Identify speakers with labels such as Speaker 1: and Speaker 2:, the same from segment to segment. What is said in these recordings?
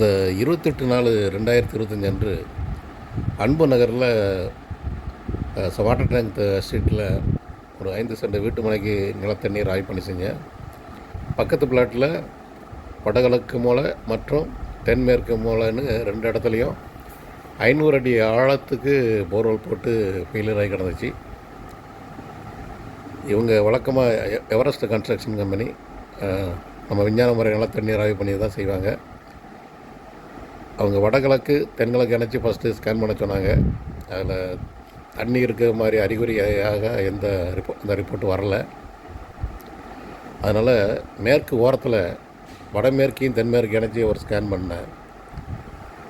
Speaker 1: இந்த இருபத்தெட்டு நாலு ரெண்டாயிரத்தி இருபத்தஞ்சி அன்று அன்பு நகரில் வாட்டர் டேங்க் ஸ்ட்ரீட்டில் ஒரு ஐந்து சென்ட் வீட்டு மனைக்கு நிலத்தண்ணீர் ஆய்வு பண்ணி செஞ்சேன். பக்கத்து பிளாட்டில் வடகிழக்கு மூலை மற்றும் தென்மேற்கு மூலைன்னு ரெண்டு இடத்துலையும் ஐநூறு அடி ஆழத்துக்கு போர்வெல் போட்டு ஃபெயிலியர் ஆகி கிடந்துச்சு. இவங்க வழக்கமாக எவரெஸ்ட் கன்ஸ்ட்ரக்ஷன் கம்பெனி நம்ம விஞ்ஞான முறை நிலத்தண்ணீர் ஆய்வு பண்ணி தான் செய்வாங்க. அவங்க வடகிழக்கு தென்கிழக்கு இணைச்சி ஃபஸ்ட்டு ஸ்கேன் பண்ண சொன்னாங்க. அதில் தண்ணி இருக்கிற மாதிரி அறிகுறியாக எந்த ரிப்போ அந்த ரிப்போர்ட் வரல. அதனால் மேற்கு ஓரத்தில் வடமேற்கையும் தென்மேற்கு இணைச்சி ஒரு ஸ்கேன் பண்ணேன்.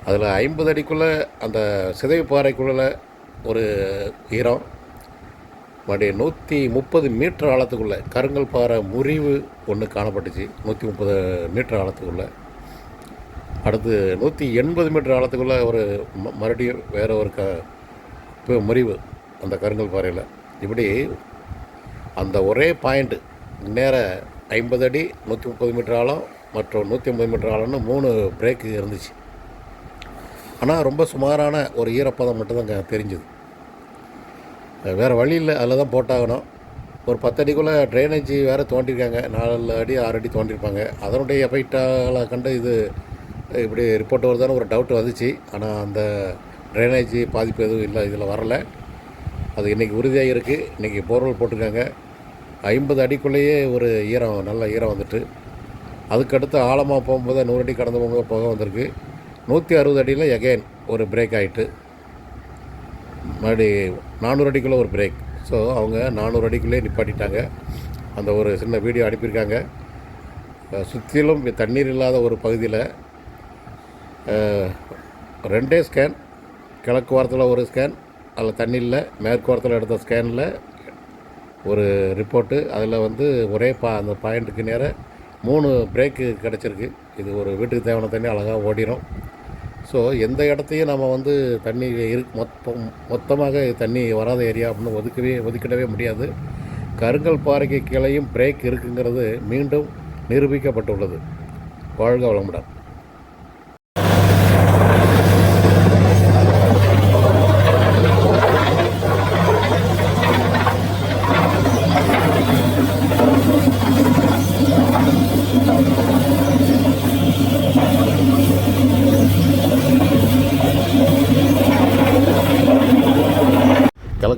Speaker 1: அதில் ஐம்பது அடிக்குள்ளே அந்த சிதைவு பாறைக்குள்ளே ஒரு ஈரம் மறுபடியும் நூற்றி முப்பது மீட்டர் ஆழத்துக்குள்ளே கருங்கல் பாறை முறிவு ஒன்று காணப்பட்டுச்சு. நூற்றி முப்பது மீட்டர் ஆழத்துக்குள்ளே. அடுத்து நூற்றி எண்பது மீட்டர் ஆழத்துக்குள்ளே ஒரு ம- மறுபடியும் வேறு ஒரு க இப்போ முறிவு அந்த கருங்கல் பாறையில். இப்படி அந்த ஒரே பாயிண்ட்டு நேர ஐம்பது அடி நூற்றி முப்பது மீட்டர் ஆழம் மற்றும் நூற்றி ஐம்பது மீட்டர் ஆழம்னு மூணு பிரேக்கு இருந்துச்சு. ஆனால் ரொம்ப சுமாரான ஒரு ஈரப்பதம் மட்டும்தான் அங்கே தெரிஞ்சுது. வேறு வழி இல்லை அதில் தான் போட்டாகணும். ஒரு பத்தடிக்குள்ளே ட்ரைனேஜ் வேறு தோண்டியிருக்காங்க நாலு அடி ஆறு அடி தோண்டியிருப்பாங்க அதனுடைய எஃபெக்டால் கண்டு இது இப்படி ரிப்போர்ட் வருதான்னு ஒரு டவுட் வந்துச்சு. ஆனால் அந்த ட்ரைனேஜ் பாதிப்பு எதுவும் இல்லை இதில் வரல. அது இன்றைக்கி உறுதியாக இருக்குது இன்றைக்கி போர்வெல் போட்டிருக்காங்க. ஐம்பது அடிக்குள்ளேயே ஒரு ஈரம் நல்ல ஈரம் வந்துட்டு. அதுக்கடுத்து ஆழமாக போகும்போது நூறு அடி கடந்து போகும்போது புகை வந்திருக்கு. நூற்றி அறுபது அடியில் எகைன் ஒரு பிரேக் ஆகிட்டு மறுபடி நானூறு அடிக்குள்ளே ஒரு பிரேக் ஸோ அவங்க நானூறு அடிக்குள்ளே நிப்பாட்டிட்டாங்க. அந்த ஒரு சின்ன வீடியோ அனுப்பியிருக்காங்க. சுற்றிலும் தண்ணீர் இல்லாத ஒரு பகுதியில் ரெண்டே ஸ்கேன் கிழக்கு வாரத்தில் ஒரு ஸ்கேன் அதில் தண்ணியில் மேற்கு வாரத்தில் எடுத்த ஸ்கேனில் ஒரு ரிப்போர்ட்டு. அதில் வந்து ஒரே பா அந்த பாயிண்ட்டுக்கு நேராக மூணு பிரேக்கு கிடச்சிருக்கு. இது ஒரு வீட்டுக்கு தேவையான தண்ணி அழகாக ஓடிடும் ஸோ எந்த இடத்தையும் நம்ம வந்து தண்ணி இரு மொத்தம் மொத்தமாக தண்ணி வராத ஏரியா அப்படின்னு ஒதுக்கவே ஒதுக்கிடவே முடியாது. கருங்கல் பாறைக்கு கீழேயும் பிரேக் இருக்குங்கிறது மீண்டும் நிரூபிக்கப்பட்டுள்ளது. வாழ்க வளமுடன்.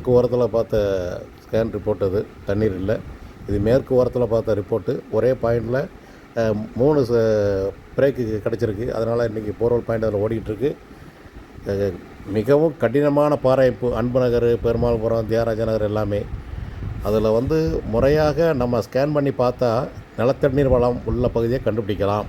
Speaker 1: மேற்கு ஓரத்தில் பார்த்த ஸ்கேன் ரிப்போர்ட் அது தண்ணீர் இல்லை. இது மேற்கு ஓரத்தில் பார்த்த ரிப்போர்ட்டு ஒரே பாயிண்டில் மூணு பிரேக்கு கிடச்சிருக்கு. அதனால் இன்றைக்கி போர்வல் பாயிண்ட் அதில் ஓடிக்கிட்டு இருக்கு மிகவும் கடினமான பாராய்ப்பு அன்பு நகர் பெருமாள்புரம் தியாகராஜ நகர் எல்லாமே. அதில் வந்து முறையாக நம்ம ஸ்கேன் பண்ணி பார்த்தா நிலத்தண்ணீர் வளம் உள்ள பகுதியை கண்டுபிடிக்கலாம்.